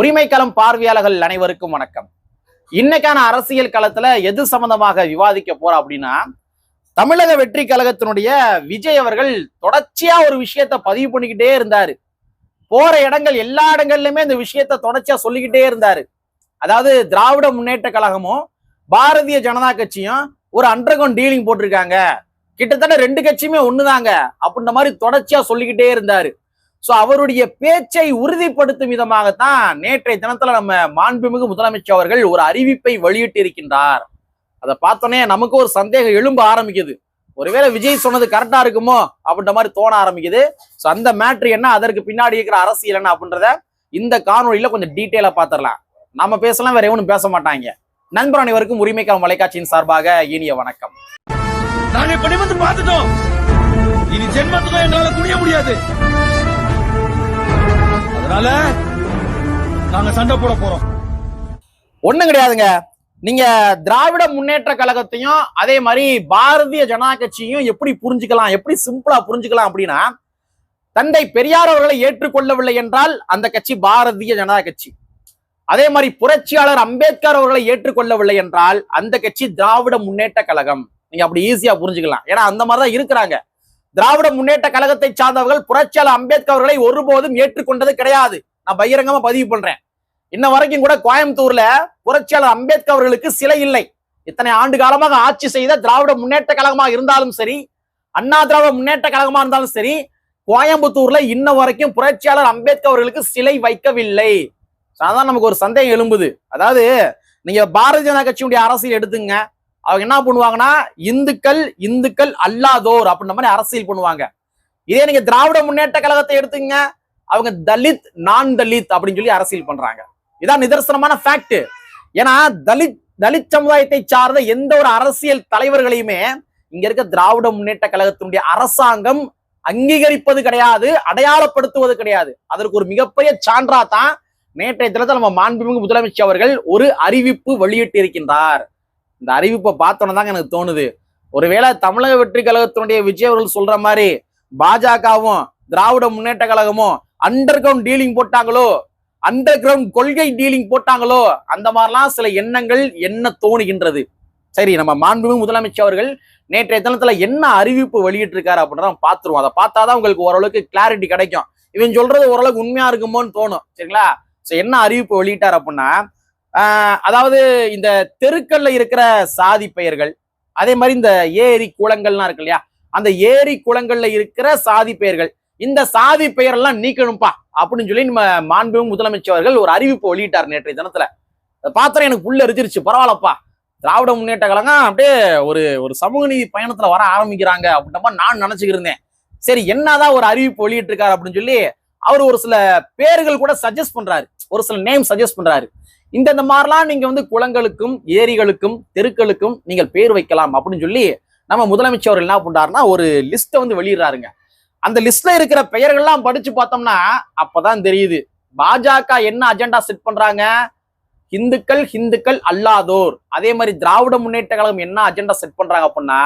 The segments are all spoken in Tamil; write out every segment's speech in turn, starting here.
உரிமைக்களம் பார்வையாளர்கள் அனைவருக்கும் வணக்கம். இன்னைக்கான அரசியல் களத்துல எது சம்பந்தமாக விவாதிக்க போறோம் அப்படின்னா தமிழக வெற்றி கழகத்தினுடைய விஜய் அவர்கள் தொடர்ச்சியா ஒரு விஷயத்த பதிவு பண்ணிக்கிட்டே இருந்தாரு. போற இடங்கள் எல்லா இடங்கள்லயுமே இந்த விஷயத்த தொடர்ச்சியா சொல்லிக்கிட்டே இருந்தாரு. அதாவது திராவிட முன்னேற்ற கழகமும் பாரதிய ஜனதா கட்சியும் ஒரு அண்டர்கிரவுண்ட் டீலிங் போட்டிருக்காங்க. கிட்டத்தட்ட ரெண்டு கட்சியுமே ஒண்ணுதாங்க அப்படின்ற மாதிரி தொடர்ச்சியா சொல்லிக்கிட்டே இருந்தாரு. சோ அவருடைய பேச்சை உறுதிப்படுத்தும் விதமாகத்தான் நேற்றைய தினத்துல நம்ம மாண்புமிகு முதலமைச்சர் அவர்கள் ஒரு அறிவிப்பை வெளியிட்டு இருக்கின்றார் அதை பார்த்தோன்னே நமக்கு ஒரு சந்தேகம் எழும்ப ஆரம்பிக்குது. ஒருவேளை விஜய் சொன்னது கரெக்டா இருக்குமோ அப்படின்ற மாதிரி தோண ஆரம்பிக்குது. சோ அந்த மேட்ரு என்ன? அதற்கு பின்னாடி இருக்கிற அரசியல் என்ன அப்படின்றத இந்த காணொலியில கொஞ்சம் டீட்டெயிலா பாத்திரலாம். நம்ம பேசலாம் வேற எவனும் பேச மாட்டாங்க. நண்பர் அனைவருக்கும் உரிமைக்கான மலைக்காட்சியின் சார்பாக இனிய வணக்கம். நாங்க பார்த்துட்டோம். இனி ஜென்மத்துக்கும் எங்களால முடியாது. அதனால நாங்க சண்டை போட போறோம். ஒண்ணும் கிடையாதுங்க. நீங்க திராவிட முன்னேற்ற கழகத்தையும் அதே மாதிரி பாரதிய ஜனதா கட்சியும் எப்படி புரிஞ்சுக்கலாம் எப்படி சிம்பிளா புரிஞ்சுக்கலாம் அப்படின்னா தந்தை பெரியார் அவர்களை ஏற்றுக்கொள்ளவில்லை என்றால் அந்த கட்சி பாரதிய ஜனதா கட்சி. அதே மாதிரி புரட்சியாளர் அம்பேத்கர் அவர்களை ஏற்றுக்கொள்ளவில்லை என்றால் அந்த கட்சி திராவிட முன்னேற்ற கழகம். நீங்க அப்படி ஈஸியா புரிஞ்சுக்கலாம். ஏன்னா அந்த மாதிரிதான் இருக்கிறாங்க. திராவிட முன்னேற்ற கழகத்தை சார்ந்தவர்கள் புரட்சியாளர் அம்பேத்கர் அவர்களை ஒருபோதும் ஏற்றுக்கொண்டது கிடையாது. நான் பகிரங்கமா பதிவு பண்றேன். இன்ன வரைக்கும் கூட கோயம்புத்தூர்ல புரட்சியாளர் அம்பேத்கர் அவர்களுக்கு சிலை இல்லை. இத்தனை ஆண்டு காலமாக ஆட்சி செய்த திராவிட முன்னேற்ற கழகமாக இருந்தாலும் சரி அண்ணா திராவிட முன்னேற்ற கழகமா இருந்தாலும் சரி கோயம்புத்தூர்ல இன்ன வரைக்கும் புரட்சியாளர் அம்பேத்கர் அவர்களுக்கு சிலை வைக்கவில்லை. அதான் நமக்கு ஒரு சந்தேகம் எழும்புது. அதாவது நீங்க பாரதிய ஜனதா கட்சியுடைய அரசியல் எடுத்துங்க. அவங்க என்ன பண்ணுவாங்கன்னா இந்துக்கள் இந்துக்கள் அல்லாதோர் அப்படின்ற மாதிரி அரசியல் பண்ணுவாங்க. இதே நீங்க திராவிட முன்னேற்ற கழகத்தை எடுத்துங்க அவங்க தலித் நான் தலித் அப்படின்னு சொல்லி அரசியல் பண்றாங்க. இதான் நிதர்சனமான ஃபேக்ட் ஏன்னா தலித் தலித் சமுதாயத்தை சார்ந்த எந்த ஒரு அரசியல் தலைவர்களையுமே இங்க இருக்க திராவிட முன்னேற்ற கழகத்தினுடைய அரசாங்கம் அங்கீகரிப்பது கிடையாது அடையாளப்படுத்துவது கிடையாது. அதற்கு ஒரு மிகப்பெரிய சான்றா தான் நேற்றைய தினத்தில் நம்ம மாண்புமிகு முதலமைச்சர் அவர்கள் ஒரு அறிவிப்பு வெளியிட்டு இருக்கின்றார் இந்த அறிவிப்பை பார்த்தோன்னு தாங்க எனக்கு தோணுது. ஒருவேளை தமிழக வெற்றி கழகத்தினுடைய விஜய் அவர்கள் சொல்ற மாதிரி பாஜகவும் திராவிட முன்னேற்ற கழகமும் அண்டர் கிரவுண்ட் டீலிங் போட்டாங்களோ? அண்டர் கிரவுண்ட் கொள்கை டீலிங் போட்டாங்களோ? அந்த மாதிரிலாம் சில எண்ணங்கள் என்ன தோணுகின்றது. சரி நம்ம மாண்புமிகு முதலமைச்சர் அவர்கள் நேற்றைய தினத்துல என்ன அறிவிப்பு வெளியிட்டிருக்காரு அப்படின்றத பார்த்துருவோம். அதை பார்த்தாதான் உங்களுக்கு ஓரளவுக்கு கிளாரிட்டி கிடைக்கும். இவன் சொல்றது ஓரளவுக்கு உண்மையா இருக்குமோன்னு தோணும். சரிங்களா? சோ என்ன அறிவிப்பு வெளியிட்டார் அப்படின்னா அதாவது இந்த தெருக்கள்ல இருக்கிற சாதி பெயர்கள் அதே மாதிரி இந்த ஏரி குளங்கள்லாம் இருக்கு இல்லையா? அந்த ஏரி குளங்கள்ல இருக்கிற சாதி பெயர்கள் இந்த சாதி பெயரெல்லாம் நீக்கணும்ப்பா அப்படின்னு சொல்லி நம்ம மாண்புமிகு முதலமைச்சர் அவர்கள் ஒரு அறிவிப்பு வெளியிட்டார் நேற்றைய தினத்துல. பாத்திரம் எனக்கு புள்ள எரிச்சிருச்சு பரவாயில்லப்பா. திராவிட முன்னேற்ற கழகம் அப்படியே ஒரு ஒரு சமூக நீதி பயணத்துல வர ஆரம்பிக்கிறாங்க அப்படின்ற நான் நினைச்சுக்கிருந்தேன் சரி என்னதான் ஒரு அறிவிப்பு வெளியிட்டிருக்காரு அப்படின்னு சொல்லி அவர் ஒரு சில பேர்கள் கூட சஜஸ்ட் பண்றாரு. ஒரு சில நேம் சஜஸ்ட் பண்றாரு. இந்த இந்த மாதிரிலாம் நீங்க வந்து குளங்களுக்கும் ஏரிகளுக்கும் தெருக்களுக்கும் நீங்கள் பேர் வைக்கலாம் அப்படின்னு சொல்லி நம்ம முதலமைச்சர் அவர்கள் என்ன பண்றாருன்னா ஒரு லிஸ்ட்டை வந்து வெளியிடுறாருங்க. அந்த லிஸ்ட்ல இருக்கிற பெயர்கள்லாம் படிச்சு பார்த்தோம்னா அப்பதான் தெரியுது. பாஜக என்ன அஜெண்டா செட் பண்றாங்க? இந்துக்கள் ஹிந்துக்கள் அல்லாதோர். அதே மாதிரி திராவிட முன்னேற்ற கழகம் என்ன அஜெண்டா செட் பண்றாங்க அப்படின்னா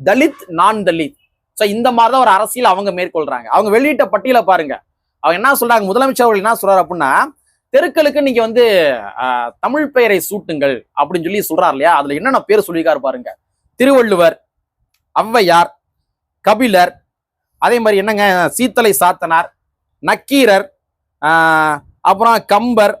தலித் நான் தலித். ஸோ இந்த மாதிரி தான் ஒரு அரசியல் அவங்க மேற்கொள்றாங்க. அவங்க வெளியிட்ட பட்டியலை பாருங்க. அவங்க என்ன சொல்றாங்க? முதலமைச்சர் அவர்கள் என்ன சொல்றாரு அப்படின்னா தெருக்களுக்கு நீங்க வந்து தமிழ் பெயரை சூட்டுங்கள் அப்படின்னு சொல்லி சொல்றாரு இல்லையா? அதுல என்னென்ன பேர் சொல்லியிருக்காரு பாருங்க. திருவள்ளுவர் ஔவையார் கபிலர் அதே மாதிரி என்னங்க? சீத்தலை சாத்தனார் நக்கீரர் ஆஹ், அப்புறம் கம்பர்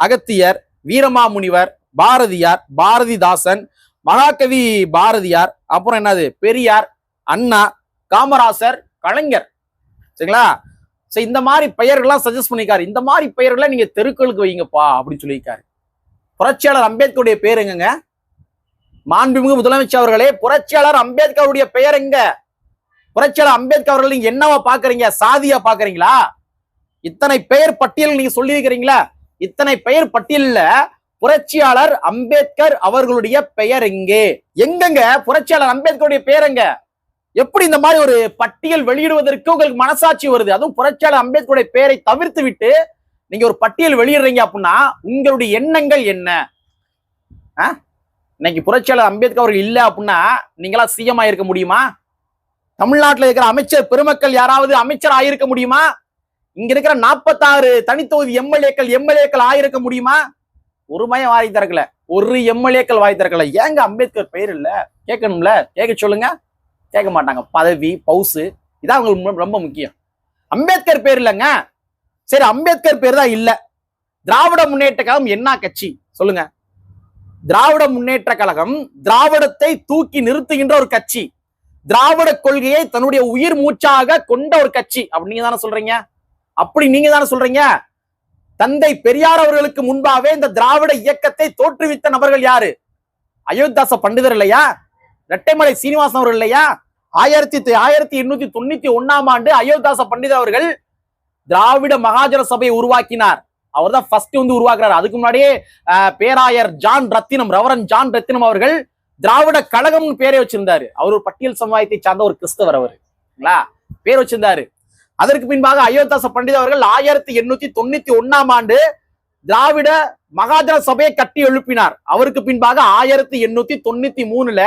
அகத்தியர் வீரமாமுனிவர் பாரதியார் பாரதிதாசன் மகாகவி பாரதியார் அப்புறம் என்னது? பெரியார் அண்ணா காமராசர் கலைஞர். சரிங்களா? சோ இந்த மாதிரி பெயர்கள்லாம் சஜஸ்ட் பண்ணிருக்காரு இந்த மாதிரி பெயர்களை நீங்க தெருக்களுக்கு வைங்கப்பா அப்படின்னு சொல்லியிருக்காரு. புரட்சியாளர் அம்பேத்கருடைய பேர் எங்கங்க? மாண்புமிகு முதலமைச்சர் அவர்களே புரட்சியாளர் அம்பேத்கருடைய பெயர் எங்க? புரட்சியாளர் அம்பேத்கர் அவர்கள் நீங்க என்னவா பாக்குறீங்க? சாதியா பாக்குறீங்களா? இத்தனை பெயர் பட்டியல் நீங்க சொல்லியிருக்கிறீங்களா? இத்தனை பெயர் பட்டியல்ல புரட்சியாளர் அம்பேத்கர் அவர்களுடைய பெயர் எங்கே? எங்கங்க? புரட்சியாளர் அம்பேத்கருடைய பெயர் எங்க? எப்படி இந்த மாதிரி ஒரு பட்டியல் வெளியிடுவதற்கு உங்களுக்கு மனசாட்சி வருது? அதுவும் புரட்சியாளர் அம்பேத்கருடைய பெயரை தவிர்த்து விட்டு நீங்க ஒரு பட்டியல் வெளியிடுறீங்க அப்படின்னா உங்களுடைய எண்ணங்கள் என்ன? ஆ? இன்னைக்கு புரட்சியாளர் அம்பேத்கர் அவர்கள் இல்லை அப்படின்னா நீங்களா சிஎம் ஆயிருக்க முடியுமா? தமிழ்நாட்டில் இருக்கிற அமைச்சர் பெருமக்கள் யாராவது அமைச்சர் ஆயிருக்க முடியுமா? இங்க இருக்கிற நாற்பத்தாறு தனித்தொகுதி எம்எல்ஏக்கள் எம்எல்ஏக்கள் ஆயிருக்க முடியுமா? ஒரு மயம் வாய் திறக்கல ஒரு எம்எல்ஏக்கள் வாய் திறக்கல ஏங்க அம்பேத்கர் பெயர் இல்ல? கேட்கணும்ல? கேட்க சொல்லுங்க. கேட்க மாட்டாங்க பதவி பவுசு இதான் அவங்களுக்கு ரொம்ப- முக்கியம். அம்பேத்கர் பேர் இல்லைங்க. சரி அம்பேத்கர் பேர் தான் இல்ல. திராவிட முன்னேற்ற கழகம் என்ன கட்சி? சொல்லுங்க. திராவிட முன்னேற்ற கழகம் திராவிடத்தை தூக்கி நிறுத்துகின்ற ஒரு கட்சி. திராவிட கொள்கையை தன்னுடைய உயிர் மூச்சாக கொண்ட ஒரு கட்சி. அப்படி நீங்க தானே சொல்றீங்க? அப்படி நீங்க தானே சொல்றீங்க? தந்தை பெரியார் அவர்களுக்கு முன்பாவே இந்த திராவிட இயக்கத்தை தோற்றுவித்த நபர்கள் யாரு? அயோத்தாச பண்டிதர் இல்லையா? ரெட்டைமலை சீனிவாசன் அவர்கள் இல்லையா? ஆயிரத்தி ஆயிரத்தி எண்ணூத்தி தொண்ணூத்தி ஒன்னாம் ஆண்டு அயோத்தாச பண்டித அவர்கள் திராவிட மகாஜன சபையை உருவாக்கினார். அவர் தான் ஃபர்ஸ்ட் வந்து உருவாக்குறாரு. அதுக்கு முன்னாடியே பேராயர் ஜான் ரத்தினம் ரவரன் ஜான் ரத்தினம் அவர்கள் திராவிட கழகம்னு பேரே வச்சிருந்தாரு. அவர் ஒரு பட்டியல் சமுதாயத்தை சார்ந்த ஒரு கிறிஸ்தவர் அவர். பேர் வச்சிருந்தாரு. அதற்கு பின்பாக அயோத்தாச பண்டித அவர்கள் ஆயிரத்தி எண்ணூத்தி தொண்ணூத்தி ஒன்னாம் ஆண்டு திராவிட மகாஜன சபையை கட்டி எழுப்பினார். அவருக்கு பின்பாக ஆயிரத்தி எண்ணூத்தி தொண்ணூத்தி மூணுல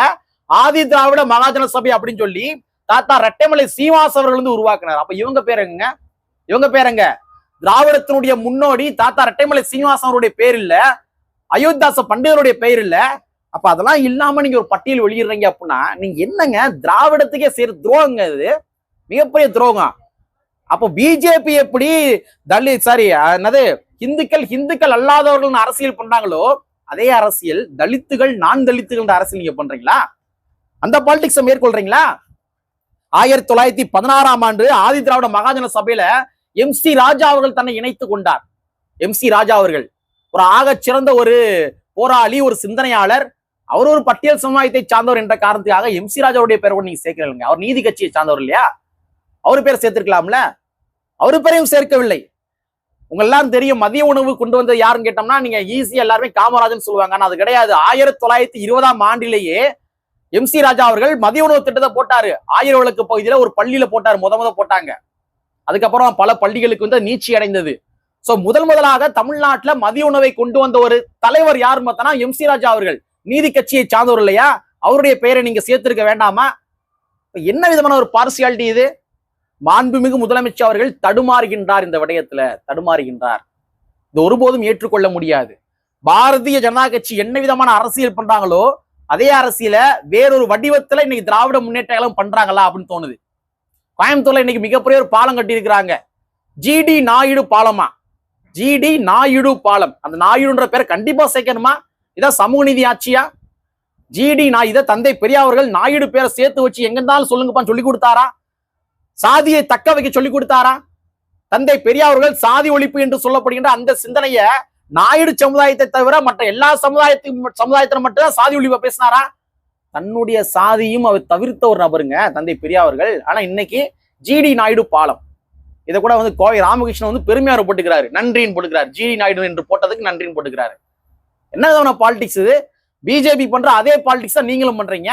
ஆதி திராவிட மகாஜன சபை அப்படின்னு சொல்லி தாத்தா ரெட்டைமலை சீனிவாஸ் அவர்கள் வந்து உருவாக்குனார். அப்ப இவங்க பேருங்க இவங்க பேருங்க திராவிடத்தினுடைய முன்னோடி தாத்தா ரெட்டைமலை சீனிவாசன் அவருடைய பேர் இல்ல. அயோத்தியாச பண்டிதருடைய பெயர் இல்ல. அப்ப அதெல்லாம் இல்லாம நீங்க ஒரு பட்டியல் வெளியிடுறீங்க அப்படின்னா நீங்க என்னங்க? திராவிடத்துக்கே செய்யற துரோகங்க இது. மிகப்பெரிய துரோகம். அப்போ பிஜேபி எப்படி தலித் சாரி என்னது இந்துக்கள் இந்துக்கள் அல்லாதவர்கள் அரசியல் பண்றாங்களோ அதே அரசியல் தலித்துகள் நான் தலித்துகள் அரசியல் நீங்க பண்றீங்களா? அந்த பாலிடிக்ஸை மேற்கொள்றீங்களா? ஆயிரத்தி தொள்ளாயிரத்தி பதினாறாம் ஆண்டு ஆதி திராவிட மகாஜன சபையில எம் சி ராஜா அவர்கள் தன்னை இணைத்துக் கொண்டார். எம் சி ராஜா அவர்கள். ஒரு ஆக சிறந்த ஒரு போராளி ஒரு சிந்தனையாளர். அவர் ஒரு பட்டியல் சமுதாயத்தை சார்ந்தவர் என்ற காரணத்துக்காக எம் சி ராஜாவுடைய பேர் கூட நீங்க சேர்க்கலங்க அவர் நீதி கட்சியை சார்ந்தவர் இல்லையா? அவர் பேர் சேர்த்திருக்கலாம்ல? அவரு பேரையும் சேர்க்கவில்லை. உங்க எல்லாரும் தெரியும் மதிய உணவு கொண்டு வந்தது யாருன்னு கேட்டோம்னா நீங்க ஈஸியா எல்லாருமே காமராஜன் சொல்லுவாங்க. ஆனா அது கிடையாது. ஆயிரத்தி தொள்ளாயிரத்தி இருபதாம் ஆண்டிலேயே எம் சி ராஜா அவர்கள் மதிய உணவு திட்டத்தை போட்டாரு. ஆயிரம் விளக்கு பகுதியில ஒரு பள்ளியில போட்டாரு முத முத போட்டாங்க. அதுக்கப்புறம் பல பள்ளிகளுக்கு வந்து நீச்சி அடைந்தது. சோ முதல் முதலாக தமிழ்நாட்டுல மதிய உணவை கொண்டு வந்த ஒரு தலைவர் யார் பார்த்தோம்னா எம் சி ராஜா அவர்கள். நீதி கட்சியை சார்ந்தவர் இல்லையா? அவருடைய பெயரை நீங்க சேர்த்திருக்க வேண்டாமா? என்ன விதமான ஒரு பார்சியாலிட்டி இது? மாண்புமிகு முதலமைச்சர் அவர்கள் தடுமாறுகின்றார் இந்த விடயத்துல தடுமாறுகின்றார். இது ஒருபோதும் ஏற்றுக்கொள்ள முடியாது. பாரதிய ஜனதா கட்சி என்ன விதமான அரசியல் பண்றாங்களோ அதே அரசியல வேறொரு வடிவத்துல இன்னைக்கு திராவிட முன்னேற்ற கழகம் பண்றாங்களா அப்படின்னு தோணுது. கோயம்புத்தூர்ல இன்னைக்கு மிகப்பெரிய ஒரு பாலம் கட்டி இருக்கிறாங்க ஜிடி நாயுடு பாலமா? ஜிடி நாயுடு பாலம். அந்த நாயுடுன்ற பேரை கண்டிப்பா சேர்க்கணுமா? இதான் சமூக நீதி ஆட்சியா? ஜிடி நான் இதை தந்தை பெரியாவர்கள் நாயுடு பேரை சேர்த்து வச்சு எங்க இருந்தாலும் சொல்லுங்கப்பான்னு சொல்லி கொடுத்தாரா? சாதியை தக்க வைக்க சொல்லி கொடுத்தாரா? தந்தை பெரியாவர்கள் சாதி ஒழிப்பு என்று சொல்லப்படுகின்ற அந்த சிந்தனையை நாயுடு சமுதாயத்தை தவிர மற்ற எல்லா சமுதாயத்தையும் சமுதாயத்தில் மட்டும்தான் சாதி ஒழிப்பை பேசினாரா? தன்னுடைய சாதியும் அவர் தவிர்த்த ஒரு நபருங்க தந்தை பெரியார் அவர்கள். ஆனா இன்னைக்கு ஜிடி நாயுடு பாலம். இதை கூட வந்து கோவை ராமகிருஷ்ணன் வந்து பெருமையார் போட்டுக்கிறாரு. நன்றின்னு போட்டுக்கிறாரு. ஜிடி நாயுடு என்று போட்டதுக்கு நன்றின்னு போட்டுக்கிறாரு. என்ன விதமான பாலிடிக்ஸ் இது? பிஜேபி பண்ற அதே பாலிடிக்ஸ் தான் நீங்களும் பண்றீங்க.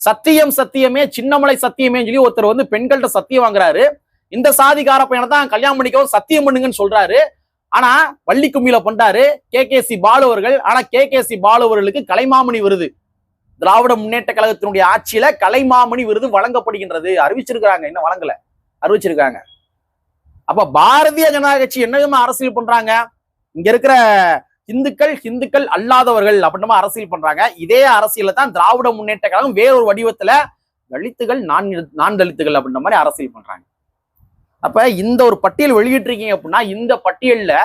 சத்தியம் சத்தியமே சின்னமலை சத்தியமே சொல்லி ஒருத்தர் வந்து பெண்கள்கிட்ட சத்தியம் வாங்குறாரு. இந்த சாதிகார பையனை தான் கல்யாணம் பண்ணிக்கவும் சத்தியம் பண்ணுங்கன்னு சொல்றாரு. ஆனா வள்ளி கும்மியில பண்றாரு கே. கே. சி. பாலு அவர்கள். ஆனா கே. கே. சி. பாலு அவர்களுக்கு கலைமாமணி விருது. திராவிட முன்னேற்ற கழகத்தினுடைய ஆட்சியில கலைமாமணி விருது வழங்கப்படுகின்றது. அறிவிச்சிருக்கிறாங்க. இன்னும் வழங்கல. அறிவிச்சிருக்காங்க. அப்ப பாரதிய ஜனதா கட்சி என்ன அரசியல் பண்றாங்க? இங்க இருக்கிற இந்துக்கள் இந்துக்கள் அல்லாதவர்கள் அப்படின்னு அரசியல் பண்றாங்க. இதே அரசியல தான் திராவிட முன்னேற்ற கழகம் வேறொரு வடிவத்துல தலித்துகள் நான் நான் தலித்துகள் அப்படின்ற மாதிரி அரசியல் பண்றாங்க. அப்ப இந்த ஒரு பட்டியல் வெளியிட்டிருக்கீங்க அப்படின்னா இந்த பட்டியல்ல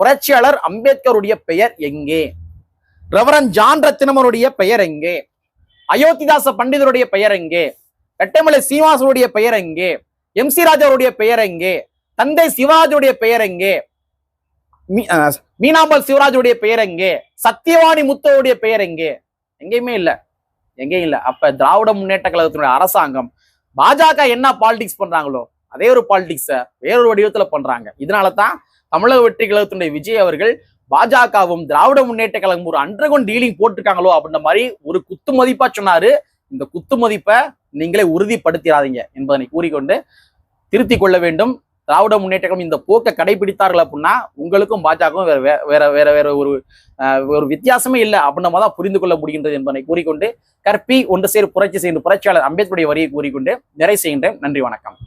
புரட்சியாளர் அம்பேத்கருடைய பெயர் எங்கே? ரெவரன் ஜான் ரத்தினமருடைய பெயர் எங்கே? அயோத்திதாச பண்டிதருடைய பெயர் எங்கே? ரெட்டைமலை சீனிவாசனுடைய பெயர் எங்கே? எம் சி ராஜாவுடைய பெயர் எங்கே? தந்தை சிவாஜியுடைய பெயர் எங்கே? மீ- அஹ் மீனாம்பல் சிவராஜுடைய பெயர் எங்கே? சத்தியவாணி முத்தோடைய பெயர் எங்கே? எங்கேயுமே இல்ல. எங்கேயும் இல்ல. அப்ப திராவிட முன்னேற்ற கழகத்தினுடைய அரசாங்கம் பாஜக என்ன பாலிடிக்ஸ் பண்றாங்களோ அதே ஒரு பாலிடிக்ஸை வேறொரு வடிவத்தில் பண்றாங்க. இதனால தான் தமிழக வெற்றி கழகத்தினுடைய விஜய் அவர்கள் பாஜகவும் திராவிட முன்னேற்ற கழகம் ஒரு அண்டர்கொண்ட் டீலிங் போட்டிருக்காங்களோ அப்படின்ற மாதிரி ஒரு குத்து மதிப்பா சொன்னாரு. இந்த குத்து மதிப்பை நீங்களே உறுதிப்படுத்திடாதீங்க என்பதனை கூறிக்கொண்டு திருத்தி கொள்ள வேண்டும். திராவிட முன்னேற்றம் இந்த போக்கை கடைபிடித்தார்கள் அப்படின்னா உங்களுக்கும் பாஜகவும் வேற வேற வேற வேற ஒரு ஒரு வித்தியாசமே இல்லை அப்படின்ற தான் புரிந்து கொள்ள முடிகின்றது என்பதை கூறிக்கொண்டு கற்பி ஒன்று சேர் புரட்சி செய்து புரட்சியாளர் அம்பேத்கருடைய வரியை கூறிக்கொண்டு நிறை செய்கின்றேன். நன்றி வணக்கம்.